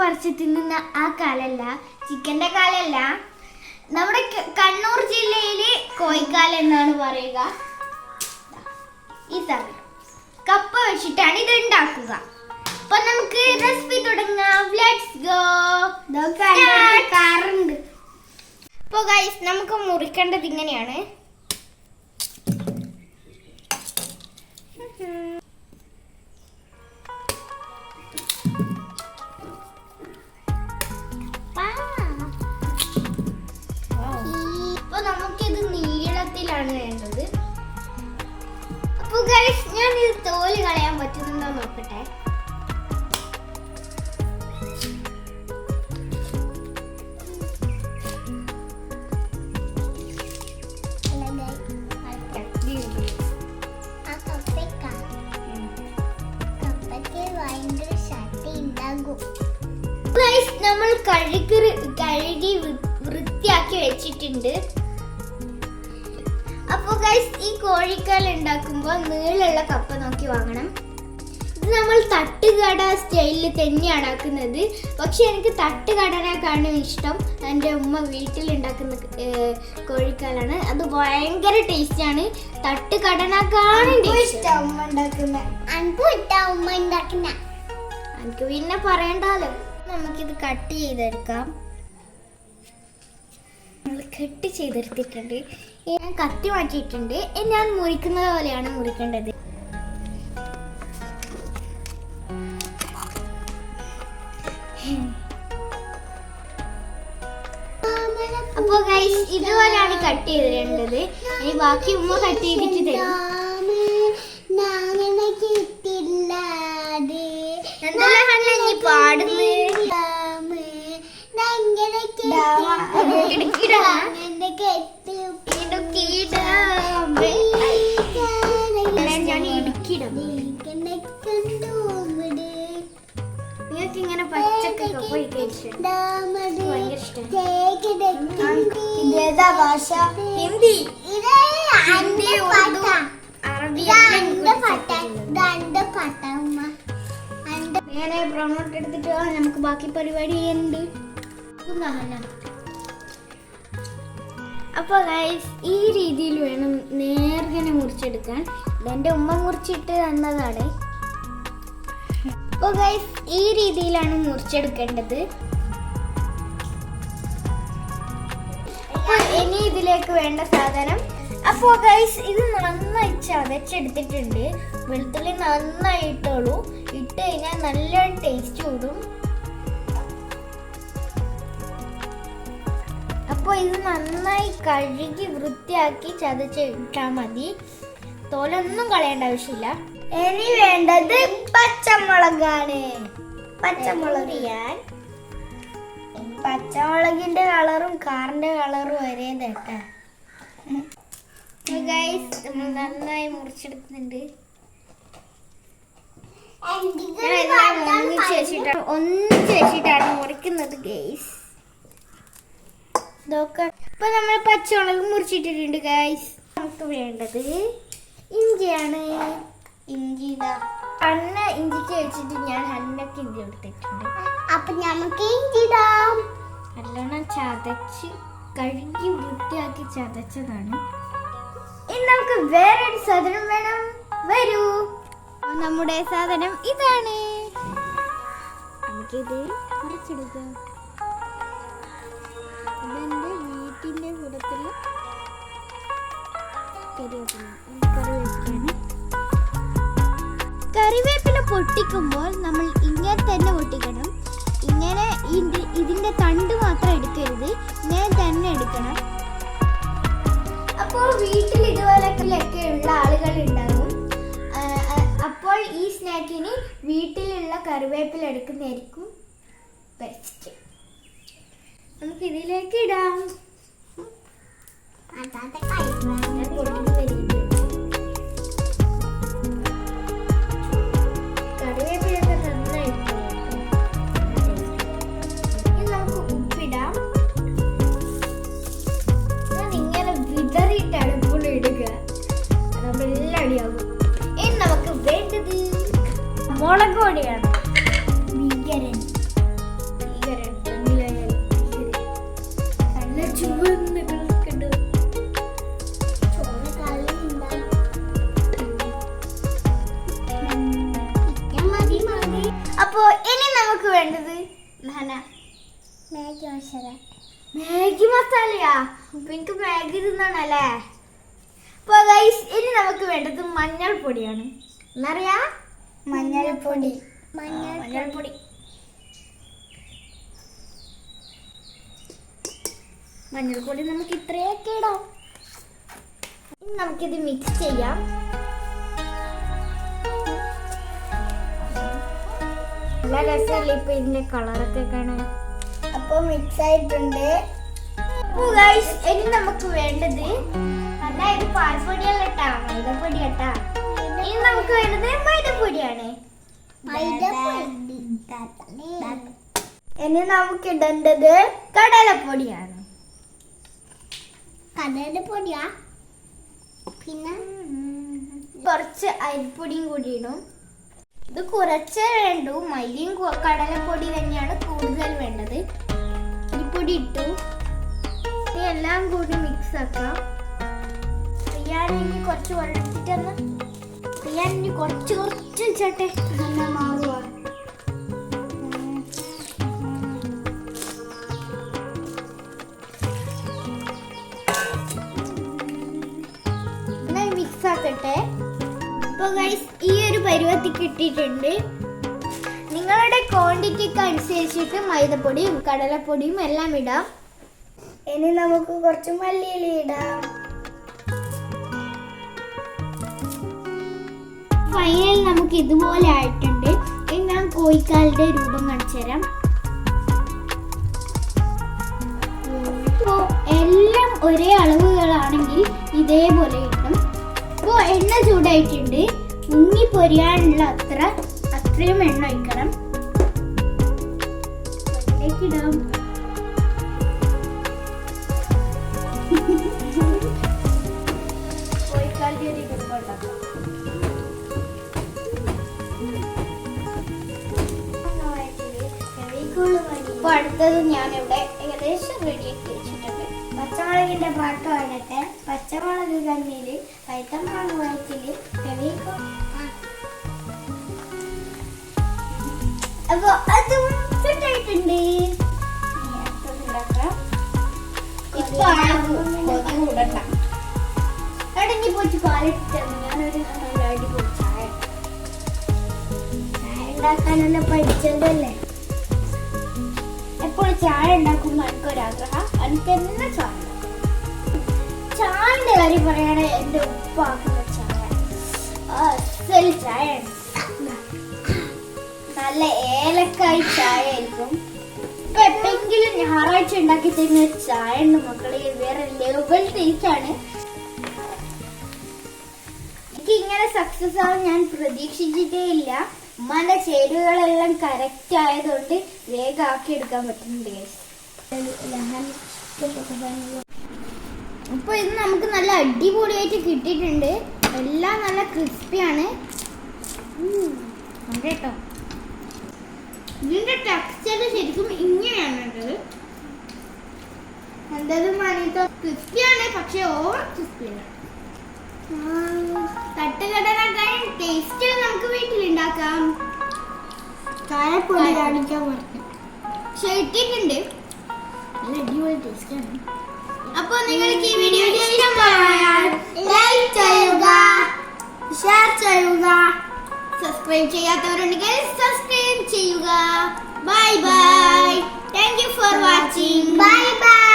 പറിച്ച് തിന്നുന്ന ആ കാലല്ല ചിക്കന്റെ കാലല്ല. നമ്മുടെ കണ്ണൂർ ജില്ലയിലെ കോഴിക്കാല എന്നാണ് പറയുക. ഈ സാധനം കപ്പ വെച്ചിട്ടാണ് ഇത് ഉണ്ടാക്കുക. അപ്പൊ നമുക്ക് റെസിപ്പി തുടങ്ങാം. ലെറ്റ്സ് ഗോ കാറുണ്ട്. അപ്പൊ ഗൈസ് നമുക്ക് മുറിക്കേണ്ടത് ഇങ്ങനെയാണ്. കഴുകി കഴുകി വൃത്തിയാക്കി വെച്ചിട്ടുണ്ട്. അപ്പൊ ഗൈസ് ഈ കോഴിക്കാൽ ഉണ്ടാക്കുമ്പോൾ നീളുള്ള കപ്പ നോക്കി വാങ്ങണം. ഇത് നമ്മൾ തട്ടുകട സ്റ്റൈലിൽ തന്നെയാണ് ആക്കുന്നത്. പക്ഷെ എനിക്ക് തട്ടുകടനേക്കാളും ഇഷ്ടം. എന്റെ ഉമ്മ വീട്ടിൽ ഉണ്ടാക്കുന്ന കോഴിക്കാലാണ് അത് ഭയങ്കര ടേസ്റ്റാണ് തട്ടുകടനേക്കാളും ഇഷ്ടം. ഉമ്മ ഉണ്ടാക്കുന്ന. എനിക്ക് പിന്നെ പറയണ്ടല്ലോ നമുക്കിത് കട്ട് ചെയ്തെടുക്കാം. നമ്മൾ കട്ട് ചെയ്തെടുത്തിട്ടുണ്ട്. ഞാൻ കത്തി മാറ്റിയിട്ടുണ്ട്. ഞാൻ മുറിക്കുന്നത് പോലെയാണ് മുറിക്കേണ്ടത്. അപ്പൊ ഗൈസ് ഇതുപോലെയാണ് കട്ട് ചെയ്തിടേണ്ടത്. ഇനി ബാക്കി ഉമ്മ കട്ട് ചെയ്തിട്ട് തരും. എന്തെല്ലാം ഇതേതാ ഭാഷ ഹിന്ദി ഹിന്ദി പ്രൊമോട്ട് എടുത്തിട്ട് നമുക്ക് ബാക്കി പരിപാടി ഉണ്ട് അപ്പൊ ഗൈസ് ഈ രീതിയിൽ വേണം നേർഗനെ മുറിച്ചെടുക്കാൻ. ഇതെന്റെ ഉമ്മ മുറിച്ചിട്ട് തന്നതാണ്. അപ്പൊ ഗൈസ് ഈ രീതിയിലാണ് മുറിച്ചെടുക്കേണ്ടത്. ഇനി ഇതിലേക്ക് വേണ്ട സാധനം. അപ്പോ ഗൈസ് ഇത് നന്നായി ചതച്ചെടുത്തിട്ടുണ്ട് വെളുത്തുള്ളി നന്നായി ഇട്ടോളൂ ഇട്ട് കഴിഞ്ഞാൽ നല്ല ടേസ്റ്റ് കൂടും. അപ്പോൾ ഇത് നന്നായി കഴുകി വൃത്തിയാക്കി ചതച്ചിട്ടാൽ മതി. തോലൊന്നും കളയേണ്ട ആവശ്യമില്ല. ഇനി വേണ്ടത് പച്ചമുളകാണ്. പച്ചമുളക്. ഞാൻ പച്ചമുളകിന്റെ കളറും കാറിന്റെ കളറും ഒരേ നമ്മൾ നന്നായി മുറിച്ചെടുക്കുന്നുണ്ട്. ഒന്നിച്ച് വെച്ചിട്ടാണ് മുറിക്കുന്നത് ഗൈസ് ഇതൊക്കെ ഇപ്പൊ നമ്മൾ പച്ചമുളക് മുറിച്ചിട്ടിട്ടുണ്ട് ഗൈസ് നമുക്ക് വേണ്ടത് ഇഞ്ചിയാണ്. ഇഞ്ചി ഇതാ അണ്ണ ഇഞ്ചിക്ക് വെച്ചിട്ട് ഞാൻ അന്നക്ക് ഇഞ്ചി എടുത്തിട്ടുണ്ട്. അപ്പൊ നമുക്ക് ഇഞ്ചിടാം നല്ലോണം ചതച്ച് കഴുകി വൃത്തിയാക്കി ചതച്ചതാണ്. ഇനി നമുക്ക് വേറെ ഒരു സാധനം വേണം. വരൂ. നമ്മുടെ സാധനം ഇതാണ്. നമുക്കിത് കുറച്ചെടുക്കാം ഇതെന്റെ വീട്ടിന്റെ കൂടത്തിൽ കറിവേപ്പിലാണ് കറിവേപ്പില പൊട്ടിക്കുമ്പോൾ നമ്മൾ ഇങ്ങനെ തന്നെ പൊട്ടിക്കണം. ഇങ്ങനെ ഇത് ഇതിന്റെ തണ്ട് മാത്രം എടുക്കരുത്. ഇങ്ങനെ തന്നെ എടുക്കണം. അപ്പോൾ വീട്ടിൽ ഇതുപോലൊക്കെ ഉള്ള ആളുകൾ ഉണ്ടാകും. അപ്പോൾ ഈ സ്നാക്കിന് വീട്ടിലുള്ള കറിവേപ്പില എടുക്കുന്നതായിരിക്കും ബെസ്റ്റ് നമുക്ക് ഇതിലേക്ക് ഇടാം. മുളക് പൊടിയാണ്. ഭീകരൻ. ഭീകരൻ നല്ല ചുവന്ന് കിടക്കുന്നുണ്ട് അപ്പോ ഇനി നമുക്ക് വേണ്ടത് നന മാഗി മസാല. മാഗി മസാലയാ? എനിക്ക് മാഗി തിന്നാണല്ലേ? അപ്പൊ ഇനി നമുക്ക് വേണ്ടത് മഞ്ഞൾപ്പൊടിയാണ്. എന്നറിയാ? മഞ്ഞൾപ്പൊടി. മഞ്ഞൾപ്പൊടി. മഞ്ഞൾപ്പൊടി നമുക്ക് ഇത്രയൊക്കെ ഇടാം. ഇനി നമുക്കിത് മിക്സ് ചെയ്യാം. നല്ല രസമല്ലേ ഇപ്പൊ ഇതിന്റെ കളറൊക്കെ കാണാൻ. അപ്പൊ മിക്സ് ആയിട്ടുണ്ട്. ഇനി നമുക്ക് വേണ്ടത് അല്ല ഇത് പാൽപ്പൊടിയല്ല കേട്ടാ മൈദപ്പൊടി കേട്ടാ. ഇനി നമുക്ക് വേണ്ടത് മൈദപ്പൊടിയാണ്. ഇനി നമുക്ക് ഇടേണ്ടത് കടലപ്പൊടിയാണ്. കടലപ്പൊടിയാ? പൊടിയാ പിന്നെ? കുറച്ച് അരിപ്പൊടിയും കൂടി ഇടും. ഇത് കുറച്ചേ വേണ്ടു. കു- കടലപ്പൊടി തന്നെയാണ് കൂടുതൽ വേണ്ടത്. അരിപ്പൊടി ഇട്ടു. എല്ലാം കൂടി മിക്സ് ആക്കാം. ഞാൻ ഇനി കുറച്ച് വെള്ളത്തിട്ടൊന്ന് റിയാൻ ഇനി കുറച്ച് കുറച്ച് ചേട്ടെ നല്ല മാവുക മിക്സ് ആക്കട്ടെ. അപ്പൊ ഗൈസ് ഈ ഒരു പരുവത്തി കിട്ടിയിട്ടുണ്ട്. നിങ്ങളുടെ ക്വാണ്ടിറ്റിക്ക് അനുസരിച്ചിട്ട് മൈദപ്പൊടിയും കടലപ്പൊടിയും എല്ലാം ഇടാം. ഇനി നമുക്ക് കുറച്ച് മല്ലിയില ഇടാം. ഫൈനൽ നമുക്ക് ഇതുപോലെ ആയിട്ടുണ്ട്. ഇനി ഞാൻ കോഴിക്കാലിന്റെ രൂപം കാണിച്ചു തരാം. എല്ലാം ഒരേ അളവുകളാണെങ്കിൽ ഇതേപോലെ കിട്ടും. ഇപ്പോൾ എണ്ണ ചൂടായിട്ടുണ്ട്. മുങ്ങി പൊരിയാനുള്ള അത്ര അത്രയും എണ്ണ ഒഴിക്കണം. ഇടാം. ഒരു ഉണ്ടാക്കാം. അടുത്തത് ഞാനിവിടെ ഏകദേശം റെഡിയാക്കി വെച്ചിട്ടുണ്ട്. പച്ചമുളകിന്റെ പാട്ട് വരട്ടെ പച്ചമുളക് കണ്ണിൽ പൈത്തമുളക് വയറ്റിൽ അപ്പൊ അതും സെറ്റായിട്ടുണ്ട് ഇപ്പൊ കൂടണ്ട. ഞാനൊരു ചായ. ചായ ഉണ്ടാക്കാനെല്ലാം പഠിച്ചതല്ലേ? ചായ ഉണ്ടാക്കുമ്പോൾ എനിക്കൊരാഗ്രഹം. എനിക്ക് എന്നെ ചായ ചായന്റെ കാര്യം പറയാണ് എന്റെ ഉപ്പാക്കുന്ന ചായ. ചായയാണ് നല്ല ഏലക്കായി ചായ ആയിരിക്കും. ഇപ്പൊ എപ്പെങ്കിലും ഞായറാഴ്ച ഉണ്ടാക്കി തരുന്ന ചായ ഉണ്ട് മക്കളെ. വേറെ ലെവൽ ആണ് എനിക്ക് ഇങ്ങനെ സക്സസ് ആവും ഞാൻ പ്രതീക്ഷിച്ചിട്ടേ ഇല്ല ഉമ്മാന്റെ ചേരുവകളെല്ലാം കറക്റ്റ് ആയതുകൊണ്ട് വേഗം ആക്കി എടുക്കാൻ പറ്റുന്നുണ്ട്. അപ്പൊ ഇത് നമുക്ക് നല്ല അടിപൊളിയായിട്ട് കിട്ടിയിട്ടുണ്ട്. എല്ലാം നല്ല ക്രിസ്പിയാണ് കേട്ടോ. ഇതിന്റെ ടെക്സ്ചർ ശരിക്കും ഇങ്ങനെയാണ് എന്തായാലും ക്രിസ്പിയാണ് പക്ഷെ ഓവർ ക്രിസ്പിയാണ് തട്ടുകടനാക്കാൻ ടേസ്റ്റ് നമുക്ക് വീട്ടിലുണ്ടാക്കാം. ചായപ്പൊടി കാണിക്കാൻ പറഞ്ഞു. നല്ല അടിപൊളി അപ്പൊ നിങ്ങൾക്ക് ഈ വീഡിയോ ഇഷ്ടമായാൽ ലൈക്ക് ചെയ്യുക ഷെയർ ചെയ്യുക സബ്സ്ക്രൈബ് ചെയ്യാത്തവരുണ്ടെങ്കിൽ സബ്സ്ക്രൈബ് ചെയ്യുക. Bye bye thank you for watching bye bye